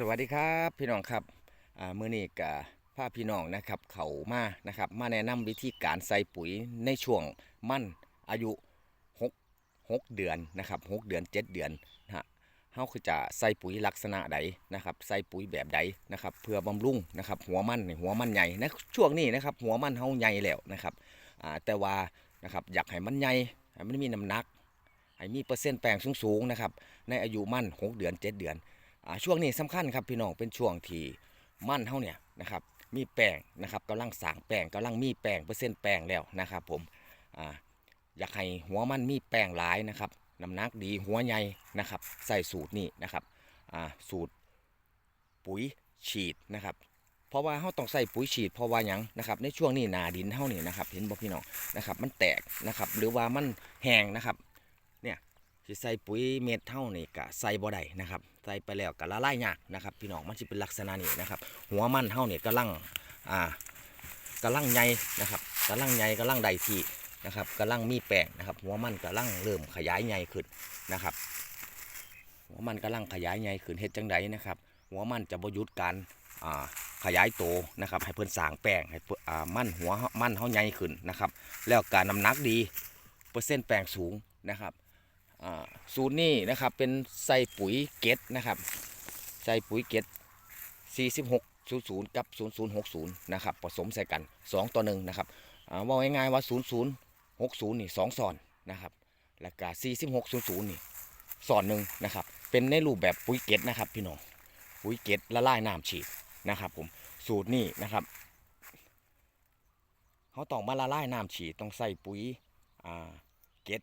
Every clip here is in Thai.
สวัสดีครับพี่น้องครับอ่ามื้อนี้กับพาพี่น้องนะครับเขามานะครับมาแนะนำวิธีการใส่ปุ๋ยในช่วงมั่นอายุ6 6เดือนนะครับ6เดือน 7 เดือนนะฮะเฮาคือจะใส่ปุ๋ยลักษณะใดนะครับใส่ปุ๋ยแบบใดนะครับเพื่อบำรุงนะครับหัวมันนี่หัวมันใหญ่นะช่วงนี้นะครับหัวมันเฮาใหญ่แล้วนะครับแต่ว่านะครับอยากให้มันใหญ่ให้มันมีน้ำหนักให้มีเปอร์เซ็นต์แปลงสูงๆนะครับในอายุมั่น 6 เดือน 7 เดือน ช่วงนี้สำคัญครับพี่น้องเป็นช่วงที่มั่นเท่าเนี่ยนะครับมีแป้งนะครับกำลังสางแป้งกำลังมีแป้งเปอร์เซ็นต์แป้งแล้วนะครับผมอ่าอยากให้หัวมันมีแป้งหลายนะครับน้ำหนักดีหัวใหญ่นะครับใส่สูตรนี้นะครับอ่าสูตรปุ๋ยฉีดนะครับเพราะว่าเขาต้องใส่ปุ๋ยฉีดเพราะว่ายังนะครับในช่วงนี้นาดินเท่านี่นะครับเห็นบอกพี่น้องนะครับมันแตกนะครับหรือว่ามันแห้งนะครับ สิใส่ปุ๋ยเม็ดเท่านี่กะใส่บ่ได้นะครับใส่ไปแล้วกะละลายยากนะครับ พี่น้องมันสิเป็นลักษณะนี้นะครับ หัวมันเท่านี่กำลังอ่ากำลังใหญ่นะครับกำลังใหญ่กำลังได้ที่นะครับกำลังมีแป้งนะครับ หัวมันกำลังเริ่มขยายใหญ่ขึ้นนะครับ หัวมันกำลังขยายใหญ่ขึ้นเฮ็ดจังไดนะครับ หัวมันจะบ่หยุดการอ่าขยายโตนะครับ ให้เพิ่นสางแป้งให้เพิ่นอ่ามันหัวมันเฮาใหญ่ขึ้นนะครับ แล้วการน้ำหนักดี เปอร์เซ็นต์แป้งสูงนะครับ สูตรนี้นะครับเป็นใส่ปุ๋ยเกตนะครับใส่ปุ๋ยเกต4600 กับ 0060 นะครับผสมใส่กัน 2 ต่อ1นะครับว่าง่ายๆว่า 0060 นี่ 2ซอนนะครับแล้วก็4600 นี่ซอนหนึ่งนะครับเป็นในรูปแบบปุ๋ยเกตนะครับพี่น้องปุ๋ยเกตละลายน้ำฉีดนะครับผมสูตรนี้นะครับเขาต้องมาละลายน้ำฉีดต้องใส่ปุ๋ยเกต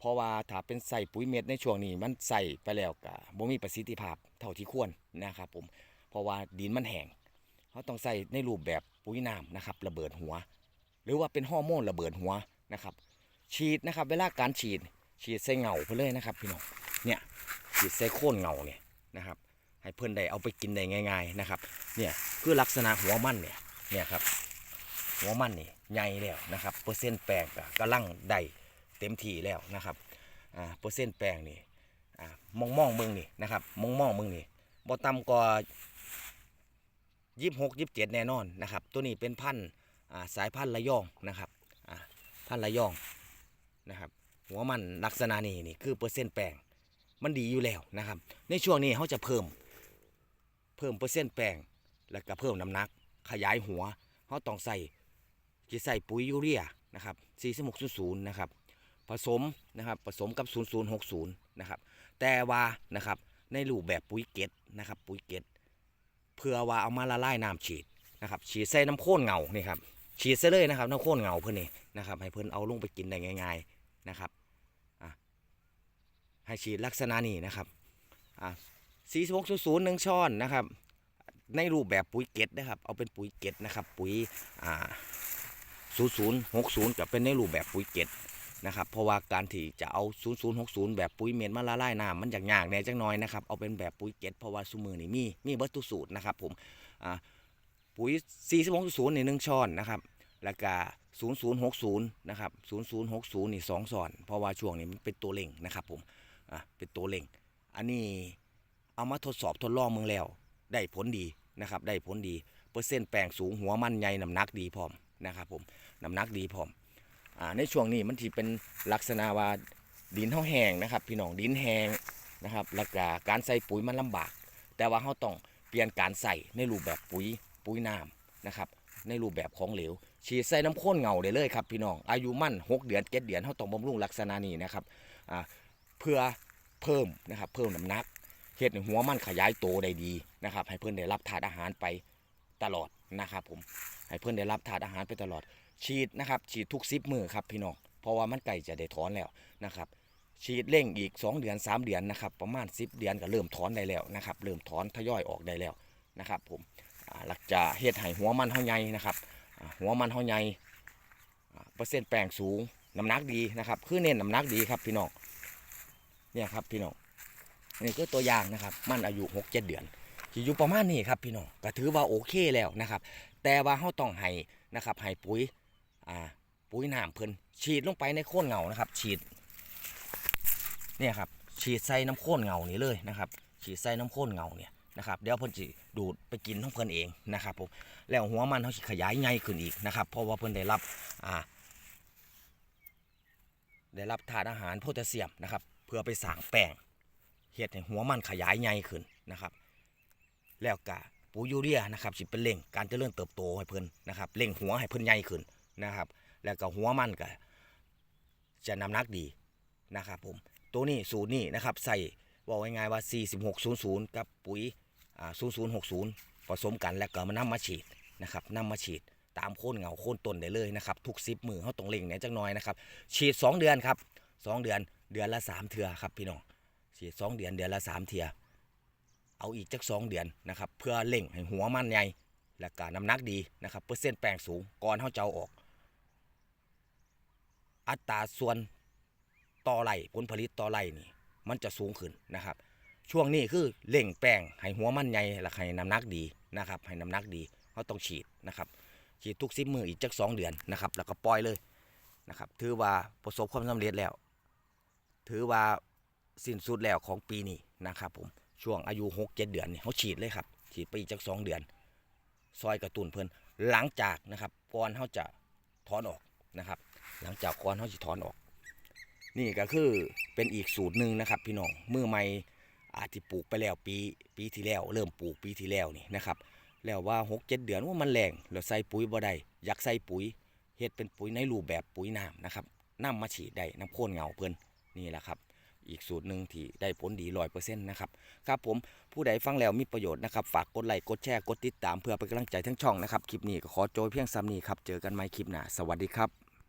เพราะว่าถ้าเป็นใส่ปุ๋ยเม็ดในช่วงนี้มันใส่ไปแล้วก็บ่มีประสิทธิภาพเท่าที่ควรนะครับผมเพราะว่าดินมันแห้งเขาต้องใส่ในรูปแบบปุ๋ยน้ำนะครับระเบิดหัว หรือว่าเป็นฮอร์โมนระเบิดหัวนะครับ ฉีดนะครับ เวลาการฉีดฉีดใส่เงาไปเลยนะครับพี่น้องเนี่ยฉีดใส่โค่นเงาเนี่ยนะครับ ให้เพื่อนได้เอาไปกินได้ง่าย ๆนะครับ เนี่ยคือลักษณะหัวมันเนี่ยเนี่ยครับหัวมันนี่ใหญ่แล้วนะครับเปอร์เซ็นต์แปลงก็กำลังได้ เต็มที่แล้วนะครับอ่าเปอร์เซ็นต์แป้งนี่อ่ามองมองมึงนี่นะครับมองมองมึงนี่บ่ต่ำกว่ายี่สิบหกยี่เจ็ดแน่นอนนะครับ ตัวนี้เป็นพันอ่าสายพันธุ์ระยองนะครับอ่าพันธุ์ระยองนะครับหัวมันลักษณะนี้นี่คือเปอร์เซ็นต์แป้งมันดีอยู่แล้วนะครับ ในช่วงนี้เขาจะเพิ่มเพิ่มเปอร์เซ็นต์แป้งแล้วก็เพิ่มน้ำหนัก ขยายหัวเขาต้องใส่จะใส่ปุ๋ยยูเรียนะครับ4600นะครับ ผสมนะครับผสมกับ 0060 นะครับ แต่ว่านะครับในรูปแบบปุ๋ยเกตนะครับปุ๋ยเกตเพื่อว่าเอามาละลายน้ำฉีดนะครับฉีดใส่น้ำโค่นเงานี่ครับฉีดใส่เลยนะครับน้ำโค่นเงาเพื่อนนี่นะครับให้เพื่อนเอาลงไปกินได้ง่าย ๆนะครับให้ฉีดลักษณะนี้นะครับอะ4600หนึ่งช้อนนะครับ ในรูปแบบปุ๋ยเกตนะครับ เอาเป็นปุ๋ยเกตนะครับ ปุ๋ยอ่า0060กับเป็นในรูปแบบปุ๋ยเกต นะครับเพราะว่าการที่จะเอา 0060 แบบปุ๋ยเม็ดมาละลายน้ำมันยากๆแน่จังน้อยนะครับเอาเป็นแบบปุ๋ยเก็ตเพราะว่าซูมือนี่มีมีเบัตตุสูตรนะครับผมอ่าปุ๋ย 4660นี่หนึ่งช้อนนะครับแล้วก็0060นะครับ0060นี่สองช้อน เพราะว่าช่วงนี้มันเป็นตัวเล่งนะครับผมอ่าเป็นตัวเล่ง อันนี้เอามาทดสอบทดลองเมืองแล้ว ได้ผลดีนะครับได้ผลดีเปอร์เซ็นต์แปลงสูงหัวมันใหญ่น้ำหนักดีพร้อมนะครับผมน้ำหนักดีพร้อม ในช่วงนี้มันที่เป็นลักษณะว่าดินเฮาแห้งนะครับ พี่น้องดินแห้งนะครับแล้วก็การใส่ปุ๋ยมันลำบาก แต่ว่าเฮาต้องเปลี่ยนการใส่ในรูปแบบปุ๋ยปุ๋ยน้ำนะครับในรูปแบบของเหลวฉีดใส่น้ำข้นเงาได้เลยครับพี่น้องอายุมั่น 6 เดือน7เดือนเฮาต้องบำรุงลักษณะนี้นะครับเพื่อเพิ่มนะครับเพิ่มน้ำหนักเฮ็ดให้หัวมันขยายโตได้ดีนะครับให้เพื่อนได้รับถาดอาหารไป ตลอดนะครับผมให้เพื่อนได้รับถาดอาหารไปตลอด ฉีดนะครับฉีดทุกซิปมือครับพี่น้องเพราะว่ามันใกล้จะได้ถอนแล้วนะครับฉีดเร่งอีก 2 เดือน 3 เดือนนะครับประมาณ 10 เดือนก็เริ่มถอนได้แล้วนะครับเริ่มถอนทยอยออกได้แล้วนะครับผมหลักจะเฮ็ดให้หัวมันเฮาใหญ่นะครับหัวมันเฮาใหญ่เปอร์เซ็นต์แป้งสูงน้ำหนักดีนะครับคือเน้นน้ำหนักดีครับพี่น้องเนี่ยครับพี่น้องนี่คือตัวอย่างนะครับ มันอายุ6 7เดือน ที่อยู่ประมาณนี้ครับพี่น้องก็ถือว่าโอเคแล้วนะครับ แต่ว่าเฮาต้องให้นะครับให้ปุ๋ยอ่าปุ๋ยน้ำเพิ่นฉีดลงไปในโค่นเงานะครับ ฉีดเนี่ยครับฉีดใส่น้ำโค่นเงานี่เลยนะครับ ฉีดใส่น้ำโค่นเงาเนี่ยนะครับเดี๋ยวเพิ่นสิดูดไปกินของเพิ่นเองนะครับผมแล้วหัวมันเขาขยายใหญ่ขึ้นอีกนะครับ เพราะว่าเพิ่นได้รับอ่าได้รับธาตุอาหารโพแทสเซียมนะครับ เพื่อไปสร้างแป้งเฮ็ดให้หัวมันขยายใหญ่ขึ้นนะครับ แล้วก็ปุ๋ยยูเรียนะครับสิเป็นเร่งการเจริญเติบโตให้เพิ่นนะครับเร่งหัวให้เพิ่นใหญ่ขึ้นนะครับ แล้วก็หัวมันก็จะน้ำหนักดีนะครับผมตัวนี้สูตรนี้นะครับใส่บอกง่ายๆว่า 4600 กับปุ๋ย0060 ผสมกันแล้วก็มานำมาฉีดนะครับนำมาฉีดตามโค่นเหงาโค่นต้นได้เลยนะครับทุกซิปมือเขาต้องเล่งเนี่ยจังน้อยนะครับฉีด 2 เดือนครับ 2 เดือนเดือนละ 3 เทือครับพี่น้องฉีด 2 เดือนเดือนละ 3 เทือ เอาอีกจัก2เดือนนะครับ เพื่อเล่งให้หัวมันใหญ่และก็น้ำหนักดีนะครับ เปอร์เซ็นต์แป้งสูงก่อนเขาจะเอาออก อัตราส่วนต่อไร่ผลผลิตต่อไร่นี่ มันจะสูงขึ้นนะครับ ช่วงนี้คือเล่งแป้งให้หัวมันใหญ่และให้น้ำหนักดีนะครับให้น้ำหนักดีเขาต้องฉีดนะครับ ฉีดทุกสิบมืออีกจักสองเดือนนะครับ แล้วก็ปล่อยเลยนะครับ ถือว่าประสบความสำเร็จแล้ว ถือว่าสิ้นสุดแล้วของปีนี้นะครับผม ช่วงอายุหกเจ็ดเดือนนี่เขาฉีดเลยครับ ฉีดไปอีกจักสองเดือน ซอยกระตุ้นเพิ่นหลังจากนะครับก่อนเขาจะถอนออกนะครับ หลังจากก่อนเขาจะถอนออก นี่ก็คือเป็นอีกสูตรหนึ่งนะครับ พี่น้องมือใหม่อาจจะปลูกไปแล้วปีปีที่แล้ว เริ่มปลูกปีที่แล้วนี่นะครับแล้วว่าหกเจ็ดเดือนว่ามันแรงแล้วใส่ปุ๋ยบ่ได้อยากใส่ปุ๋ยเฮ็ดเป็นปุ๋ยในรูปแบบปุ๋ยน้ำนะครับน้ำมาฉีดได้น้ำโค่นเงาเพิ่นนี่แหละครับ อีกสูตรหนึ่งที่ได้ผลดีร้อยเปอร์เซ็นต์นะครับครับผมผู้ใดฟังแล้วมีประโยชน์นะครับ ฝากกดไลค์กดแชร์กดติดตามเพื่อเป็นกำลังใจทั้งช่องนะครับ คลิปนี้ก็ขอโจยเพียงซ้ำนี้ครับ เจอกันใหม่คลิปหน้าสวัสดีครับ